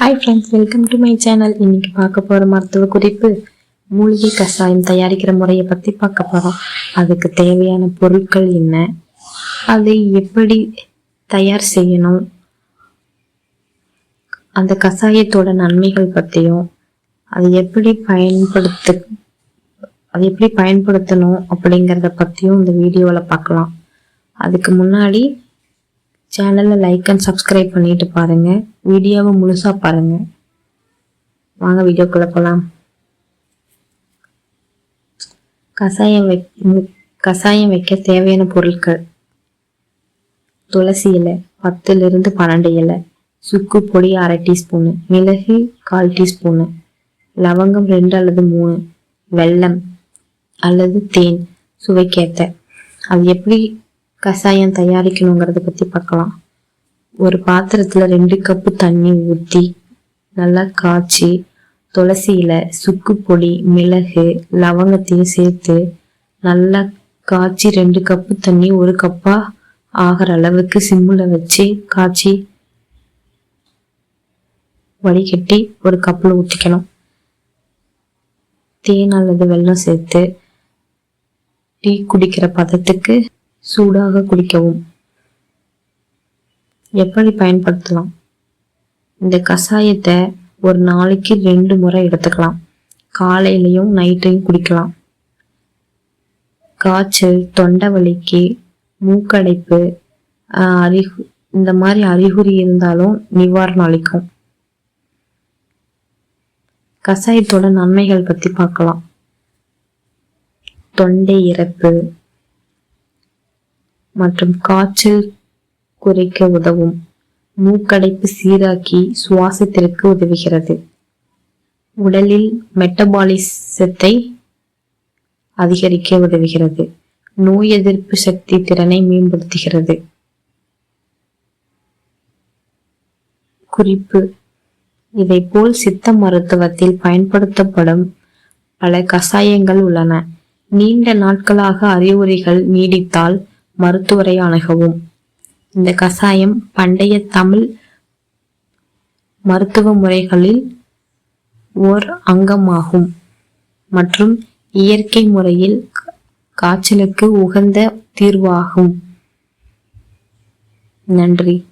Hi friends welcome to my channel இன்னைக்கு பார்க்க போகிற மருத்துவ குறிப்பு மூலிகை கஷாயம் தயாரிக்கிற முறையை பற்றி பார்க்க போகிறோம் அதுக்கு தேவையான பொருட்கள் என்ன? அதை எப்படி தயார் செய்யணும்? அந்த கஷாயத்தோட நன்மைகள் பற்றியும் அதை எப்படி பயன்படுத்து அதை எப்படி பயன்படுத்தணும் அப்படிங்கிறத பற்றியும் இந்த வீடியோவில் பார்க்கலாம். அதுக்கு முன்னாடி சேனலை லைக் அண்ட் சப்ஸ்கிரைப் பண்ணிட்டு பாருங்க. வீடியோவை முழுசா பாருங்க. வாங்க வீடியோக்குள்ள போகலாம் கஷாயம் வை கஷாயம் வைக்க தேவையான பொருட்கள். துளசி இலை பத்துலேருந்து பன்னெண்டு இலை. சுக்கு பொடி அரை டீஸ்பூனு. மிளகு கால் டீஸ்பூனு. லவங்கம் ரெண்டு அல்லது மூணு. வெல்லம் அல்லது தேன் சுவைக்கேத்த. அது எப்படி கஷாயம் தயாரிக்கணுங்கிறத பற்றி பார்க்கலாம். ஒரு பாத்திரத்தில் ரெண்டு கப்பு தண்ணி ஊற்றி நல்லா காய்ச்சி துளசியில சுக்கு பொடி மிளகு லவங்கத்தையும் சேர்த்து நல்லா காய்ச்சி ரெண்டு கப்பு தண்ணி ஒரு கப்பா ஆகிற அளவுக்கு சிம்மில் வச்சு காய்ச்சி வடிகட்டி ஒரு கப்பில் ஊற்றிக்கணும் தேன் அல்லது வெல்லம் சேர்த்து டீ குடிக்கிற பதத்துக்கு சூடாக குடிக்கவும் எப்படி பயன்படுத்தலாம்? இந்த கஷாயத்தை ஒரு நாளைக்கு ரெண்டு முறை எடுத்துக்கலாம். காலையிலையும் நைட்டையும் குடிக்கலாம். காய்ச்சல் தொண்டை வலிக்கு மூக்கடைப்பு ஆஹ், அறிகு இந்த மாதிரி அறிகுறி இருந்தாலும் நிவாரணம் அளிக்கும். கஷாயத்தோட நன்மைகள் பத்தி பார்க்கலாம். தொண்டை இறப்பு மற்றும் காய்ச்சல் குறைக்க உதவும். மூக்கடைப்பு சீராக்கி சுவாசத்திற்கு உதவுகிறது. உடலில் மெட்டபாலிசத்தை அதிகரிக்க உதவுகிறது. நோய் எதிர்ப்பு சக்தி திறனை மேம்படுத்துகிறது. குறிப்பு. இதைப்போல் சித்த மருத்துவத்தில் பயன்படுத்தப்படும் பல கஷாயங்கள் உள்ளன. நீண்ட நாட்களாக அறிகுறிகள் நீடித்தால் மருத்துவரை அணுகவும். இந்த கஷாயம் பண்டைய தமிழ் மருத்துவ முறைகளில் ஓர் அங்கமாகும் மற்றும் இயற்கை முறையில் காய்ச்சலுக்கு உகந்த தீர்வாகும். நன்றி.